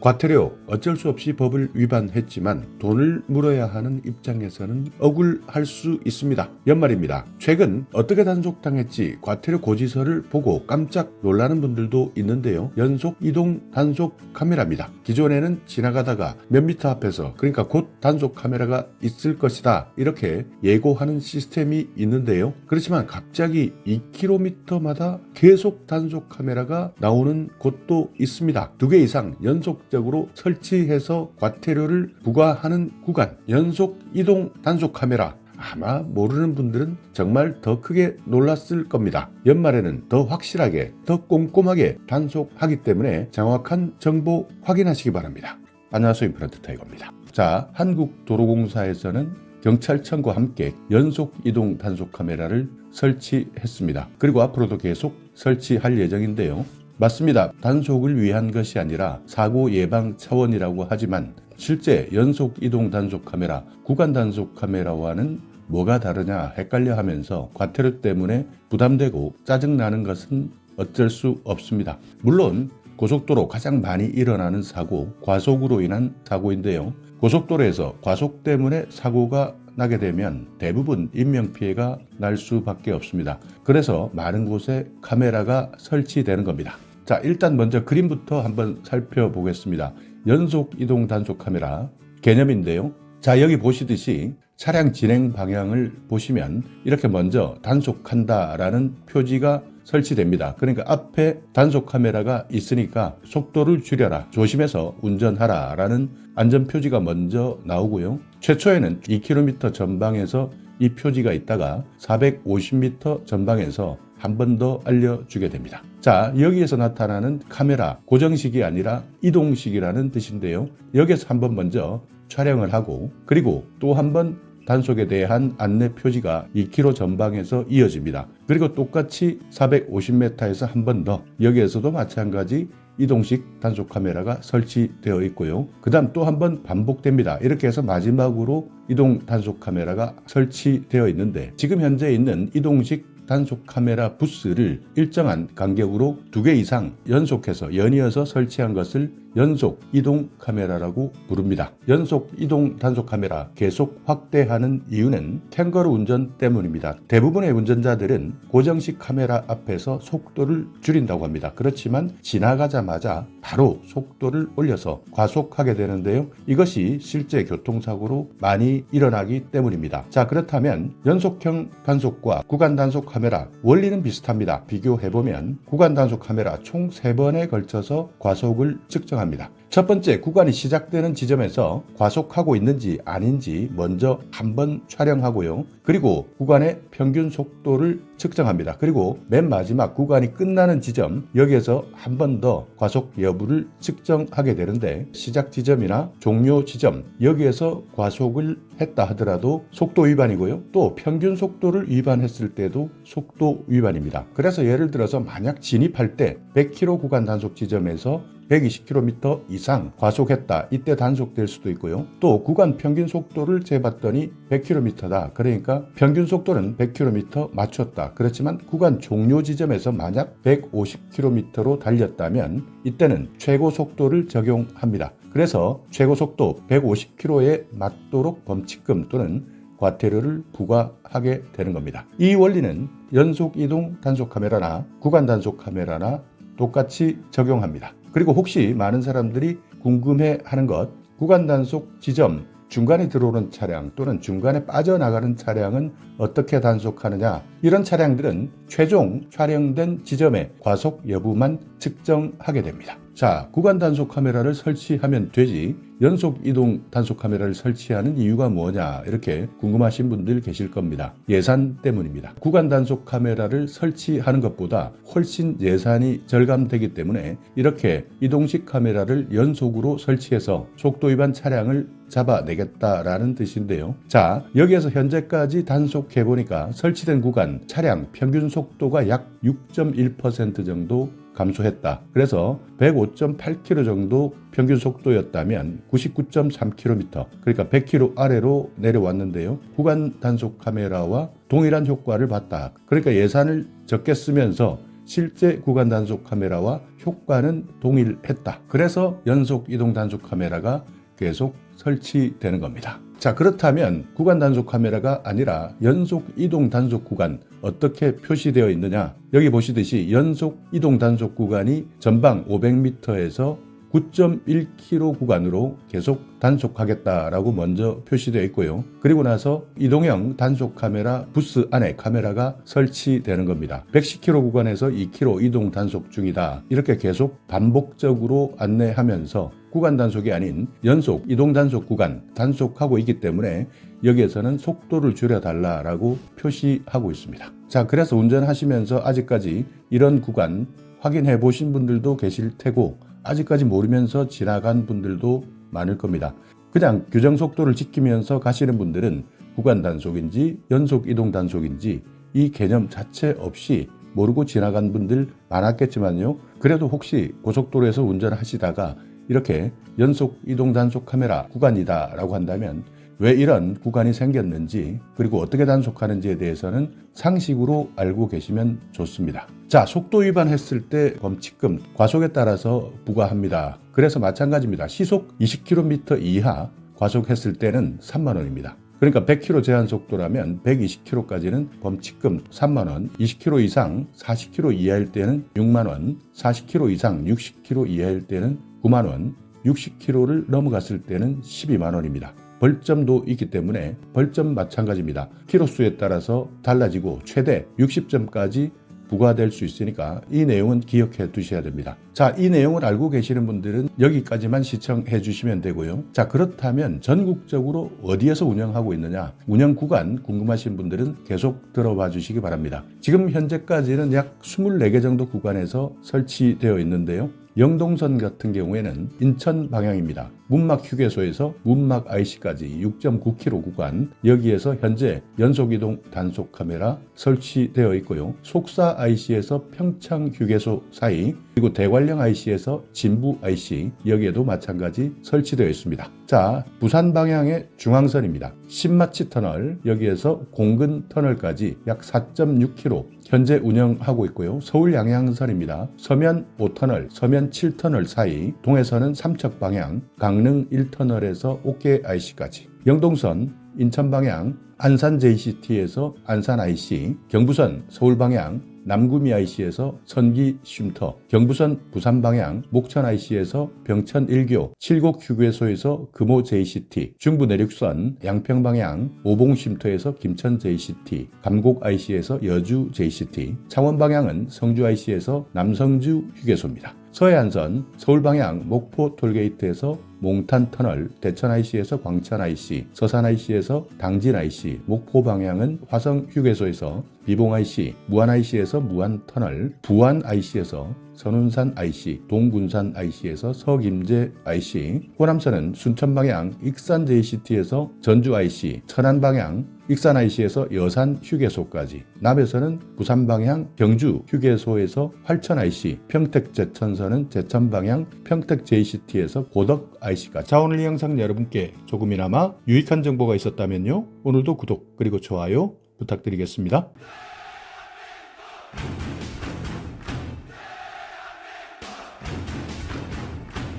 과태료 어쩔 수 없이 법을 위반했지만 돈을 물어야 하는 입장에서는 억울할 수 있습니다. 연말입니다. 최근 어떻게 단속당했지 과태료 고지서를 보고 깜짝 놀라는 분들도 있는데요. 연속 이동 단속 카메라입니다. 기존에는 지나가다가 몇 미터 앞에서 그러니까 곧 단속 카메라가 있을 것이다 이렇게 예고하는 시스템이 있는데요. 그렇지만 갑자기 2km마다 계속 단속 카메라가 나오는 곳도 있습니다. 두 개 이상 연속 적으로 설치해서 과태료를 부과하는 구간, 연속 이동 단속 카메라. 아마 모르는 분들은 정말 더 크게 놀랐을 겁니다. 연말에는 더 확실하게, 더 꼼꼼하게 단속하기 때문에 정확한 정보 확인하시기 바랍니다. 안녕하세요. 임플란트 타이거입니다. 자, 한국도로공사에서는 경찰청과 함께 연속 이동 단속 카메라를 설치했습니다. 그리고 앞으로도 계속 설치할 예정인데요. 맞습니다. 단속을 위한 것이 아니라 사고 예방 차원이라고 하지만 실제 연속 이동 단속 카메라, 구간 단속 카메라와는 뭐가 다르냐 헷갈려 하면서 과태료 때문에 부담되고 짜증나는 것은 어쩔 수 없습니다. 물론 고속도로 가장 많이 일어나는 사고, 과속으로 인한 사고인데요. 고속도로에서 과속 때문에 사고가 나게 되면 대부분 인명피해가 날 수밖에 없습니다. 그래서 많은 곳에 카메라가 설치되는 겁니다. 자, 일단 먼저 그림부터 한번 살펴보겠습니다. 연속 이동 단속 카메라 개념인데요. 자, 여기 보시듯이 차량 진행 방향을 보시면 이렇게 먼저 단속한다라는 표지가 설치됩니다. 그러니까 앞에 단속 카메라가 있으니까 속도를 줄여라, 조심해서 운전하라 라는 안전 표지가 먼저 나오고요. 최초에는 2km 전방에서 이 표지가 있다가 450m 전방에서 한 번 더 알려주게 됩니다. 자, 여기에서 나타나는 카메라 고정식이 아니라 이동식이라는 뜻인데요. 여기에서 한 번 먼저 촬영을 하고 그리고 또 한 번 단속에 대한 안내 표지가 2km 전방에서 이어집니다. 그리고 똑같이 450m에서 한 번 더 여기에서도 마찬가지 이동식 단속 카메라가 설치되어 있고요. 그 다음 또 한 번 반복됩니다. 이렇게 해서 마지막으로 이동 단속 카메라가 설치되어 있는데 지금 현재 있는 이동식 단속 카메라 부스를 일정한 간격으로 두 개 이상 연속해서 연이어서 설치한 것을 연속 이동 카메라라고 부릅니다. 연속 이동 단속 카메라 계속 확대하는 이유는 캥거루 운전 때문입니다. 대부분의 운전자들은 고정식 카메라 앞에서 속도를 줄인다고 합니다. 그렇지만 지나가자마자 바로 속도를 올려서 과속하게 되는데요. 이것이 실제 교통사고로 많이 일어나기 때문입니다. 자, 그렇다면 연속형 단속과 구간 단속 카메라 원리는 비슷합니다. 비교해보면 구간 단속 카메라 총 3번에 걸쳐서 과속을 측정 합니다. 첫 번째 구간이 시작되는 지점에서 과속하고 있는지 아닌지 먼저 한번 촬영하고요. 그리고 구간의 평균 속도를 측정합니다. 그리고 맨 마지막 구간이 끝나는 지점 여기에서 한 번 더 과속 여부를 측정하게 되는데 시작 지점이나 종료 지점 여기에서 과속을 했다 하더라도 속도 위반이고요. 또 평균 속도를 위반했을 때도 속도 위반입니다. 그래서 예를 들어서 만약 진입할 때 100km 구간 단속 지점에서 120km 이상 과속했다. 이때 단속될 수도 있고요. 또 구간 평균 속도를 재봤더니 100km다. 그러니까 평균 속도는 100km 맞췄다. 그렇지만 구간 종료 지점에서 만약 150km로 달렸다면 이때는 최고 속도를 적용합니다. 그래서 최고 속도 150km에 맞도록 범칙금 또는 과태료를 부과하게 되는 겁니다. 이 원리는 연속 이동 단속 카메라나 구간 단속 카메라나 똑같이 적용합니다. 그리고 혹시 많은 사람들이 궁금해 하는 것, 구간 단속 지점 중간에 들어오는 차량 또는 중간에 빠져나가는 차량은 어떻게 단속하느냐? 이런 차량들은 최종 촬영된 지점의 과속 여부만 측정하게 됩니다. 자, 구간 단속 카메라를 설치하면 되지 연속 이동 단속 카메라를 설치하는 이유가 뭐냐 이렇게 궁금하신 분들 계실 겁니다. 예산 때문입니다. 구간 단속 카메라를 설치하는 것보다 훨씬 예산이 절감되기 때문에 이렇게 이동식 카메라를 연속으로 설치해서 속도 위반 차량을 잡아내겠다라는 뜻인데요. 자, 여기에서 현재까지 단속해 보니까 설치된 구간 차량 평균 속도가 약 6.1% 정도 감소했다. 그래서 105.8km 정도 평균 속도였다면 99.3km, 그러니까 100km 아래로 내려왔는데요. 구간 단속 카메라와 동일한 효과를 봤다. 그러니까 예산을 적게 쓰면서 실제 구간 단속 카메라와 효과는 동일했다. 그래서 연속 이동 단속 카메라가 계속 설치되는 겁니다. 자, 그렇다면 구간 단속 카메라가 아니라 연속 이동 단속 구간 어떻게 표시되어 있느냐? 여기 보시듯이 연속 이동 단속 구간이 전방 500m에서 9.1km 구간으로 계속 단속하겠다라고 먼저 표시되어 있고요. 그리고 나서 이동형 단속 카메라 부스 안에 카메라가 설치되는 겁니다. 110km 구간에서 2km 이동 단속 중이다. 이렇게 계속 반복적으로 안내하면서 구간 단속이 아닌 연속 이동 단속 구간 단속하고 있기 때문에 여기에서는 속도를 줄여달라라고 표시하고 있습니다. 자, 그래서 운전하시면서 아직까지 이런 구간 확인해 보신 분들도 계실 테고 아직까지 모르면서 지나간 분들도 많을 겁니다. 그냥 규정 속도를 지키면서 가시는 분들은 구간 단속인지 연속 이동 단속인지 이 개념 자체 없이 모르고 지나간 분들 많았겠지만요. 그래도 혹시 고속도로에서 운전하시다가 이렇게 연속 이동 단속 카메라 구간이다라고 한다면 왜 이런 구간이 생겼는지 그리고 어떻게 단속하는지에 대해서는 상식으로 알고 계시면 좋습니다. 자, 속도 위반했을 때 범칙금 과속에 따라서 부과합니다. 그래서 마찬가지입니다. 시속 20km 이하 과속했을 때는 3만 원입니다. 그러니까 100km 제한 속도라면 120km까지는 범칙금 3만 원, 20km 이상 40km 이하일 때는 6만 원, 40km 이상 60km 이하일 때는 9만 원, 60km를 넘어갔을 때는 12만 원입니다. 벌점도 있기 때문에 벌점 마찬가지입니다. 키로수에 따라서 달라지고 최대 60점까지 부과될 수 있으니까 이 내용은 기억해 두셔야 됩니다. 자, 이 내용을 알고 계시는 분들은 여기까지만 시청해 주시면 되고요. 자, 그렇다면 전국적으로 어디에서 운영하고 있느냐? 운영 구간 궁금하신 분들은 계속 들어봐 주시기 바랍니다. 지금 현재까지는 약 24개 정도 구간에서 설치되어 있는데요. 영동선 같은 경우에는 인천 방향입니다. 문막 휴게소에서 문막 IC까지 6.9km 구간 여기에서 현재 연속이동 단속 카메라 설치되어 있고요. 속사 IC에서 평창 휴게소 사이 그리고 대관령 IC에서 진부 IC 여기에도 마찬가지 설치되어 있습니다. 자, 부산 방향의 중앙선입니다. 신마치 터널 여기에서 공근 터널까지 약 4.6km 현재 운영하고 있고요. 서울 양양선입니다. 서면 5터널, 서면 7터널 사이, 동해선은 삼척 방향, 강릉 1터널에서 옥계 IC까지, 영동선 인천 방향 안산 JCT에서 안산 IC, 경부선 서울 방향 남구미 IC에서 선기 쉼터, 경부선 부산 방향 목천 IC에서 병천 1교, 칠곡 휴게소에서 금호 JCT, 중부 내륙선 양평 방향 오봉 쉼터에서 김천 JCT, 감곡 IC에서 여주 JCT, 창원 방향은 성주 IC에서 남성주 휴게소입니다. 서해안선 서울 방향 목포 톨게이트에서 몽탄 터널, 대천 IC에서 광천 IC, 서산 IC에서 당진 IC, 목포 방향은 화성 휴게소에서 비봉 IC, 무안 IC에서 무안 터널, 부안 IC에서 선운산 IC, 동군산 IC에서 서김제 IC, 호남선은 순천 방향 익산 JCT에서 전주 IC, 천안 방향 익산 IC에서 여산 휴게소까지, 남에서는 부산 방향 경주 휴게소에서 활천 IC, 평택 제천선은 제천 방향 평택 JCT에서 고덕 IC까지. 자, 오늘 이 영상 여러분께 조금이나마 유익한 정보가 있었다면요. 오늘도 구독 그리고 좋아요 부탁드리겠습니다.